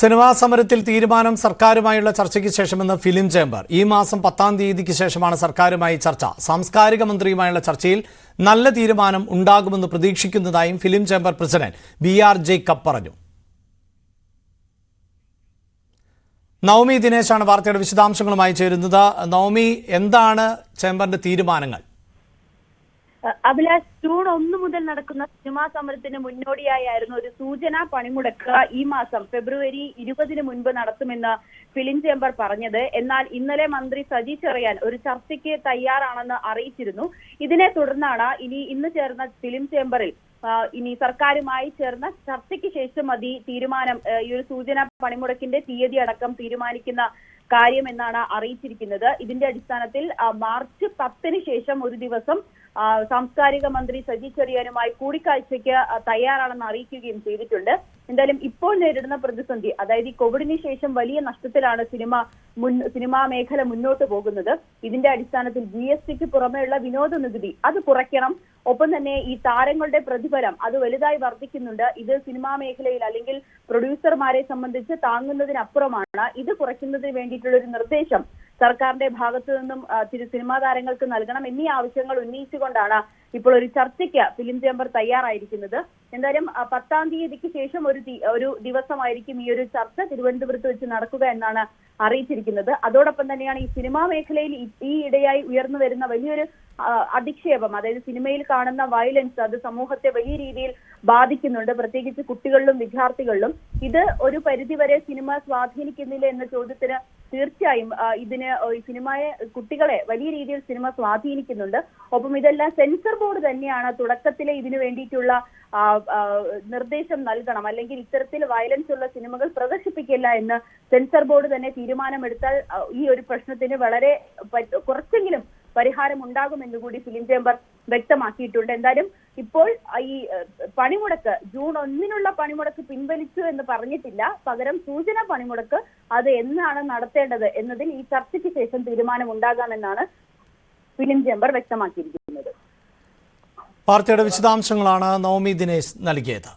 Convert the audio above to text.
Cinema സമരത്തിൽ തീരുമാനം സർക്കാരുമായുള്ള ചർച്ചയ്ക്ക് ശേഷമെന്ന് ഫിലിം ചേംബർ. ഈ മാസം പത്താം തീയതിക്ക് ശേഷമാണ് സർക്കാരുമായി ചർച്ച. സാംസ്കാരിക മന്ത്രിയുമായുള്ള ചർച്ചയിൽ നല്ല തീരുമാനം ഉണ്ടാകുമെന്ന് പ്രതീക്ഷിക്കുന്നതായും film chamber president B R Jacob പറഞ്ഞു. നവമി ദിനേശാണ് വാർത്തയുടെ വിശദാംശങ്ങളുമായി ചേരുന്നത്. നവമി എന്താണ് ചേംബറിന്റെ തീരുമാനങ്ങൾ? അഭിലാഷ് ജൂൺ ഒന്ന് മുതൽ നടക്കുന്ന സിനിമാ സമരത്തിന് മുന്നോടിയായിരുന്നു ഒരു സൂചനാ പണിമുടക്ക് ഈ മാസം ഫെബ്രുവരി ഇരുപതിന് മുൻപ് നടത്തുമെന്ന് ഫിലിം ചേംബർ പറഞ്ഞത്. എന്നാൽ ഇന്നലെ മന്ത്രി സജി ചെറിയാൻ ഒരു ചർച്ചയ്ക്ക് തയ്യാറാണെന്ന് അറിയിച്ചിരുന്നു. ഇതിനെ തുടർന്നാണ് ഇനി ഇന്ന് ചേർന്ന ഫിലിം ചേംബറിൽ ഇനി സർക്കാരുമായി ചേർന്ന ചർച്ചയ്ക്ക് ശേഷം മതി തീരുമാനം ഈ ഒരു സൂചന പണിമുടക്കിന്റെ തീയതി അടക്കം തീരുമാനിക്കുന്ന കാര്യം എന്നാണ് അറിയിച്ചിരിക്കുന്നത്. ഇതിന്റെ അടിസ്ഥാനത്തിൽ മാർച്ച് പത്തിന് ശേഷം ഒരു ദിവസം സാംസ്കാരിക മന്ത്രി സജി ചെറിയാനുമായി കൂടിക്കാഴ്ചയ്ക്ക് തയ്യാറാണെന്ന് അറിയിക്കുകയും ചെയ്തിട്ടുണ്ട്. എന്തായാലും ഇപ്പോൾ നേരിടുന്ന പ്രതിസന്ധി അതായത് ഈ കോവിഡിന് ശേഷം വലിയ നഷ്ടത്തിലാണ് സിനിമ മുൻ സിനിമാ മേഖല മുന്നോട്ട് പോകുന്നത്. ഇതിന്റെ അടിസ്ഥാനത്തിൽ ജി എസ് ടിക്ക് പുറമെയുള്ള വിനോദ നികുതി അത് കുറയ്ക്കണം. ഒപ്പം തന്നെ ഈ താരങ്ങളുടെ പ്രതിഫലം അത് വലുതായി വർദ്ധിക്കുന്നുണ്ട്. ഇത് സിനിമാ മേഖലയിൽ അല്ലെങ്കിൽ പ്രൊഡ്യൂസർമാരെ സംബന്ധിച്ച് താങ്ങുന്നതിനപ്പുറമാണ്. ഇത് കുറയ്ക്കുന്നതിന് വേണ്ടിയിട്ടുള്ള ഒരു നിർദ്ദേശം സർക്കാരിന്റെ ഭാഗത്തു നിന്നും തിരു സിനിമാ താരങ്ങൾക്ക് നൽകണം എന്നീ ആവശ്യങ്ങൾ ഉന്നയിച്ചുകൊണ്ടാണ് ഇപ്പോൾ ഒരു ചർച്ചയ്ക്ക് ഫിലിം ചേംബർ തയ്യാറായിരിക്കുന്നത്. എന്തായാലും പത്താം തീയതിക്ക് ശേഷം ഒരു ഒരു ദിവസമായിരിക്കും ഈ ഒരു ചർച്ച തിരുവനന്തപുരത്ത് വെച്ച് നടക്കുക എന്നാണ് അറിയിച്ചിരിക്കുന്നത്. അതോടൊപ്പം തന്നെയാണ് ഈ സിനിമാ മേഖലയിൽ ഈ- ഇടയായി ഉയർന്നു വരുന്ന വലിയൊരു അധിക്ഷേപം അതായത് സിനിമയിൽ കാണുന്ന വയലൻസ് അത് സമൂഹത്തെ വലിയ രീതിയിൽ ബാധിക്കുന്നുണ്ട്. പ്രത്യേകിച്ച് കുട്ടികളിലും വിദ്യാർത്ഥികളിലും. ഇത് ഒരു പരിധിവരെ സിനിമ സ്വാധീനിക്കുന്നില്ല എന്ന ചോദ്യത്തിന് തീർച്ചയായും ഇതിന് സിനിമയെ കുട്ടികളെ വലിയ രീതിയിൽ സിനിമ സ്വാധീനിക്കുന്നുണ്ട്. ഒപ്പം ഇതെല്ലാം സെൻസർ ബോർഡ് തന്നെയാണ് തുടക്കത്തിലെ ഇതിനു വേണ്ടിയിട്ടുള്ള നിർദ്ദേശം നൽകണം. അല്ലെങ്കിൽ ഇത്തരത്തിൽ വയലൻസ് ഉള്ള സിനിമകൾ പ്രദർശിപ്പിക്കില്ല എന്ന് സെൻസർ ബോർഡ് തന്നെ തീരുമാനമെടുത്താൽ ഈ ഒരു പ്രശ്നത്തിന് വളരെ കുറച്ചെങ്കിലും പരിഹാരം ഉണ്ടാകുമെന്ന് കൂടി ഫിലിം ചേംബർ വ്യക്തമാക്കിയിട്ടുണ്ട്. എന്തായാലും ഇപ്പോൾ ഈ പണിമുടക്ക് ജൂൺ ഒന്നിനുള്ള പണിമുടക്ക് പിൻവലിച്ചു എന്ന് പറഞ്ഞിട്ടില്ല. പകരം സൂചന പണിമുടക്ക് അത് എന്നാണ് നടത്തേണ്ടത് എന്നതിൽ ഈ ചർച്ചയ്ക്ക് ശേഷം തീരുമാനം ഉണ്ടാകാമെന്നാണ് ഫിലിം ചേംബർ വ്യക്തമാക്കിയിരിക്കുന്നത്. വാർത്തയുടെ വിശദാംശങ്ങളാണ് നവമി ദിനേശ് നൽകിയത്.